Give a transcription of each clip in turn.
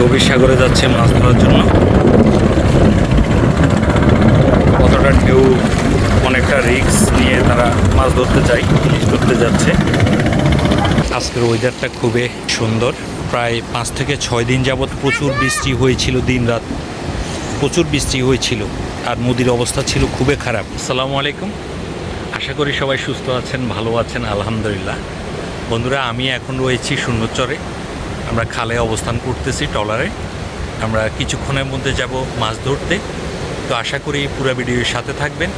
গভীর সাগরে যাচ্ছে মাছ ধরার জন্য। কতটা ঢেউ, অনেকটা রিস্ক নিয়ে তারা মাছ ধরতে যায় ইলিশ ধরতে যাচ্ছে। আজকের ওয়েদারটা খুবই সুন্দর। প্রায় পাঁচ থেকে ছয় দিন যাবৎ প্রচুর বৃষ্টি হয়েছিল দিন রাত। প্রচুর বৃষ্টি হয়েছিল আর নদীর অবস্থা ছিল খুবই খারাপ। আসসালামু আলাইকুম। আশা করি সবাই সুস্থ আছেন, ভালো আছেন, আলহামদুলিল্লাহ। বন্ধুরা, আমি এখন রয়েছি শূন্যচরে। আমরা খালে অবস্থান করতেছি টলারে আমরা কিছুক্ষণের মধ্যে যাব মাছ ধরতে। তো আশা করি পুরো ভিডিওর সাথে থাকবেন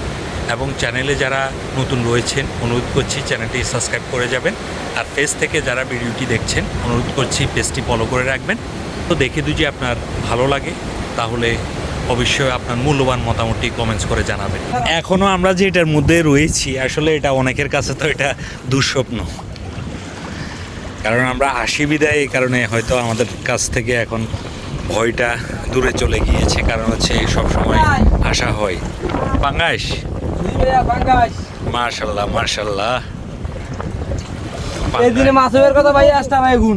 এবং চ্যানেলে যারা নতুন রয়েছেন, অনুরোধ করছি চ্যানেলটি সাবস্ক্রাইব করে যাবেন। আর পেজ থেকে যারা ভিডিওটি দেখছেন, অনুরোধ করছি পেজটি ফলো করে রাখবেন। তো দেখে যদি আপনার ভালো লাগে, তাহলে অবশ্যই আপনার মূল্যবান মতামতটি কমেন্টস করে জানাবেন। এখনও আমরা যে এটার মধ্যে রয়েছি, আসলে এটা অনেকের কাছে তো এটা দুঃস্বপ্ন। কারণ আমরা আসি বিদায় এই কারণে হয়তো আমাদের কাছ থেকে এখন ভয়টা দূরে চলে গিয়েছে কারণ হচ্ছে সব সময় আসা হয়। পাঙ্গাস মার্শাল্লাহ মার্শাল্লাহ কথা ভাই আসটা ভাই গুণ।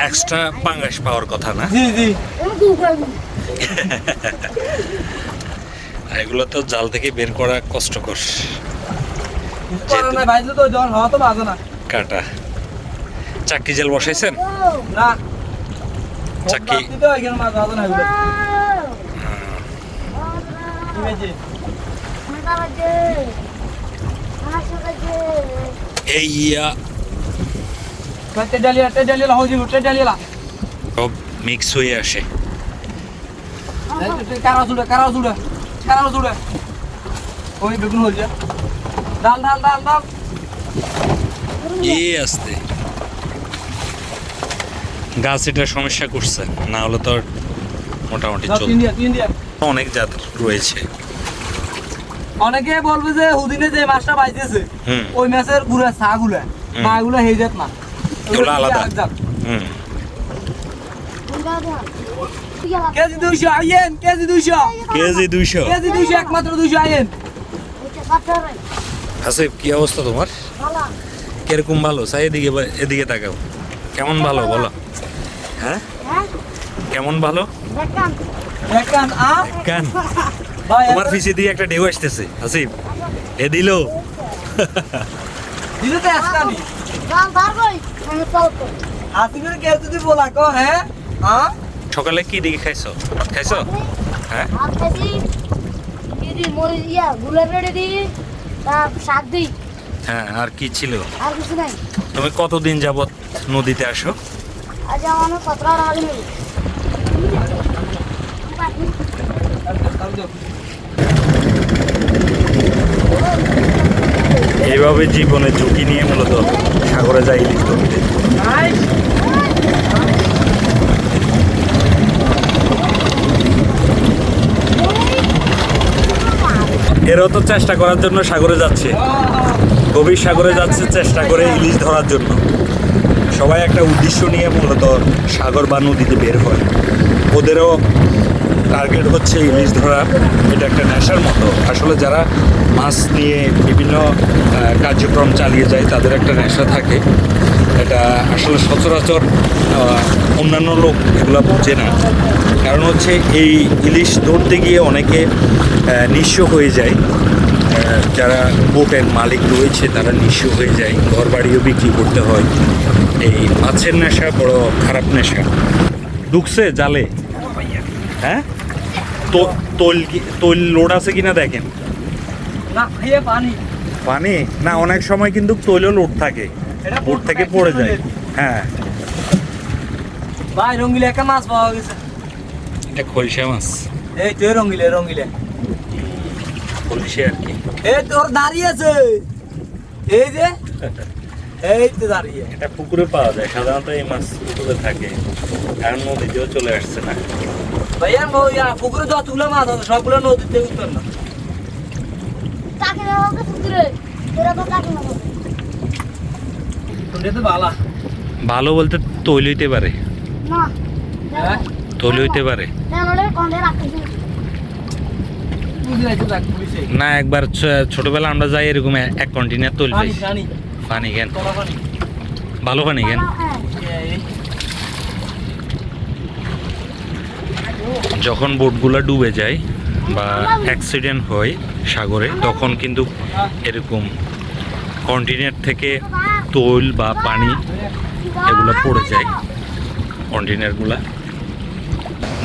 এক্সট্রা পাঙ্গাস পাওয়ার কথা না? জি জি। এগুলো তো জাল থেকে বের করা কষ্টকর। পারো না ভাই তো জন হওয়া তো বাজে না। কাটা। চাকরি জাল বসাইছেন? চাকি সব মিক্স হয়ে আসে। কারা জুড়ে কারা জুড়ে কারা জুড়ে। ওই বেগুন ডাল ডাল ডাল ডাল। এ আসতে। গাছ এটা সমস্যা করছে না হলে তো মোটামুটি অনেক জাত রয়েছে। অনেকে বলবে যে হুদিনে যে মাছটা বাইতেছে ওই মাছের গুড়া ছা গুলা। মা গুলা হয়ে যাত না। এগুলো আলাদা। হুম। কেজি দুইশো আইয়েন কেজি দুইশো। কেজি দুইশো। কেজি দুইশো একমাত্র দুইশো আইয়েন। আসিফ কি অবস্থা তোমার? কীরকম ভালো? সাই এদিকে এদিকে তাকাও। কেমন ভালো বলো। হ্যাঁ? কেমন ভালো? কেন? তোমার পিছিয়ে দিয়ে একটা ঢেউ আসতেছে আসিফ এ দিল। কেউ যদি বলা কো হ্যাঁ হ্যাঁ সকালে কি দিকে খাইছো? ভাত খাইছো? হ্যাঁ? শাক দিই হ্যাঁ আর কি ছিল? আর কিছু নাই। তুমি কতদিন যাবত নদীতে আসো? আজ আমার সতেরো আগে নেই এইভাবে জীবনে ঝুঁকি নিয়ে মূলত সাগরে যাই ইলিশ ধরতে। এরাও তো চেষ্টা করার জন্য সাগরে যাচ্ছে। গভীর সাগরে যাচ্ছে, চেষ্টা করে ইলিশ ধরার জন্য। সবাই একটা উদ্দেশ্য নিয়ে মূলত সাগর বা নদীতে বের হয়। ওদেরও টার্গেট হচ্ছে ইলিশ ধরা। এটা একটা নেশার মতো। আসলে যারা মাছ নিয়ে বিভিন্ন কার্যক্রম চালিয়ে যায়, তাদের একটা নেশা থাকে। এটা আসলে সচরাচর অন্যান্য লোক এগুলো বোঝে না। কারণ হচ্ছে এই ইলিশ ধরতে গিয়ে অনেকে নিঃস্ব হয়ে যায়। যারা বোটের মালিক রয়েছে তারা নিঃস্ব হয়ে যায় ঘর বাড়িও বিক্রি করতে হয়। এই মাছের নেশা বড় খারাপ নেশা। ঢুকছে জালে। হ্যাঁ? তো তৈল কি তৈল লোড আছে কিনা দেখেন? পানি। পানি? না অনেক সময় কিন্তু তৈলও লোড থাকে। বোট থেকে পড়ে যায়। হ্যাঁ। ভাই রঙ্গিলে একটা মাছ পাওয়া গেছে। এটা খলসা মাছ। এই তো রঙ্গিলে রঙ্গিলে। খলসে আর কি এই তোর দাঁড়িয়ে আছে এই যে এই তো দাঁড়িয়ে এটা পুকুরে পাওয়া যায় সাধারণত এই মাছ পুকুরে থাকে এখন নদীতেও চলে আসছে না ভাইয়া ইয়া পুকুরে যতগুলো মাছ আছে সবগুলো নদীতে উত্তর না কাকে না হোক সুন্দরে তোরা তো কাকে না হোক তো বালা ভালো বলতে তৈল হইতে পারে না হ্যাঁ তৈল হইতে পারে না নলে কন্ডে রাখতেছি বুঝি নাই তো দেখ পুলিশে না একবার ছ- ছোটবেলা আমরা যাই এরকম এক কন্টিনিউর তৈল পানি কেন? ভালো পানি কেন? হ্যাঁ। এই যখন বোটগুলো ডুবে যায় বা অ্যাক্সিডেন্ট হয় সাগরে তখন কিন্তু এরকম কন্টিনেন্ট থেকে তৈল বা পানি এগুলো পড়ে যায়। কন্টেনারগুলা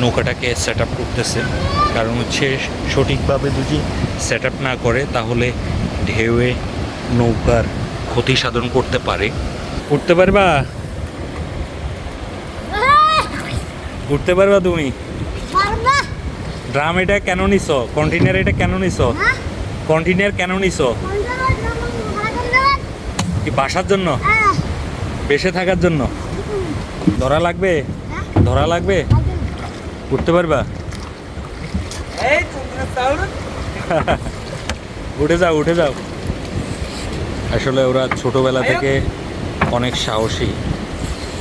নৌকাটাকে সেট আপ করতেছে। কারণ হচ্ছে সঠিকভাবে যদি সেট আপ না করে তাহলে ঢেউয়ে নৌকার ক্ষতি সাধন করতে পারে। উঠতে পারবা? উঠতে পারবা তুমি? ড্রাম এটা কেন নিছ? কন্টেনার এটা কেন নিছ? হ্যাঁ? কন্টেনার কেন নিছ? কি বাসার জন্য? হ্যাঁ। বেসে থাকার জন্য? ধরা লাগবে? হ্যাঁ। ধরা লাগবে। উঠতে পারবা? উঠে যাও উঠে যাও। আসলে ওরা ছোটবেলা থেকে অনেক সাহসী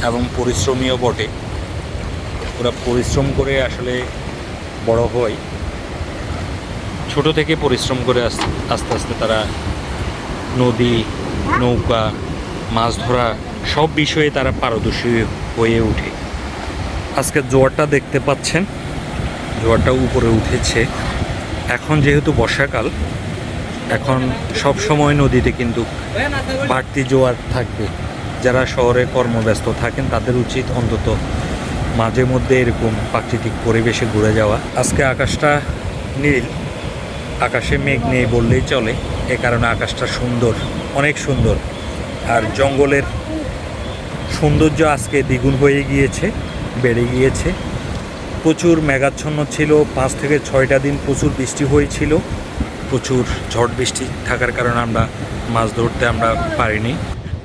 এবং পরিশ্রমীও বটে। ওরা পরিশ্রম করে আসলে বড় হয়। ছোট থেকে পরিশ্রম করে আস- আস্তে আস্তে তারা নদী নৌকা মাছ ধরা সব বিষয়ে তারা পারদর্শী হয়ে ওঠে। আজকে জোয়ারটা দেখতে পাচ্ছেন। জোয়ারটা উপরে উঠেছে। এখন যেহেতু বর্ষাকাল, এখন সব সময় নদীতে কিন্তু বাড়তি জোয়ার থাকবে। যারা শহরে কর্মব্যস্ত থাকেন, তাদের উচিত অন্তত মাঝে মধ্যে এরকম প্রাকৃতিক পরিবেশে ঘুরে যাওয়া। আজকে আকাশটা নীল, আকাশে মেঘ নেই বললেই চলে। এ কারণে আকাশটা সুন্দর, অনেক সুন্দর। আর জঙ্গলের সৌন্দর্য আজকে দ্বিগুণ হয়ে গিয়েছে, বেড়ে গিয়েছে। প্রচুর মেঘাচ্ছন্ন ছিল। পাঁচ থেকে ছয়টা দিন প্রচুর বৃষ্টি হয়েছিল। প্রচুর ঝড় বৃষ্টি থাকার কারণে আমরা মাছ ধরতে আমরা পারিনি।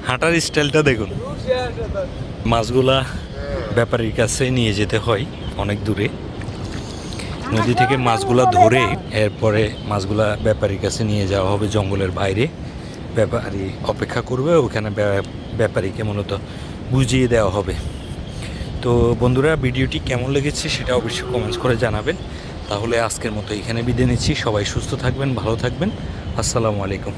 হাঁটার স্টাইলটা দেখুন। মাছগুলা ব্যাপারীর কাছে নিয়ে যেতে হয় অনেক দূরে। নদী থেকে মাছগুলা ধরে এরপরে মাছগুলা ব্যাপারীর কাছে নিয়ে যাওয়া হবে জঙ্গলের বাইরে। ব্যাপারী অপেক্ষা করবে, ওখানে ব্যা- ব্যাপারীকে মূলত বুঝিয়ে দেওয়া হবে। তো বন্ধুরা, ভিডিওটি কেমন লেগেছে সেটা অবশ্যই কমেন্টস করে জানাবেন। তাহলে আজকের মতো এখানে বিদায় নিচ্ছি। সবাই সুস্থ থাকবেন, ভালো থাকবেন। আসসালামু আলাইকুম।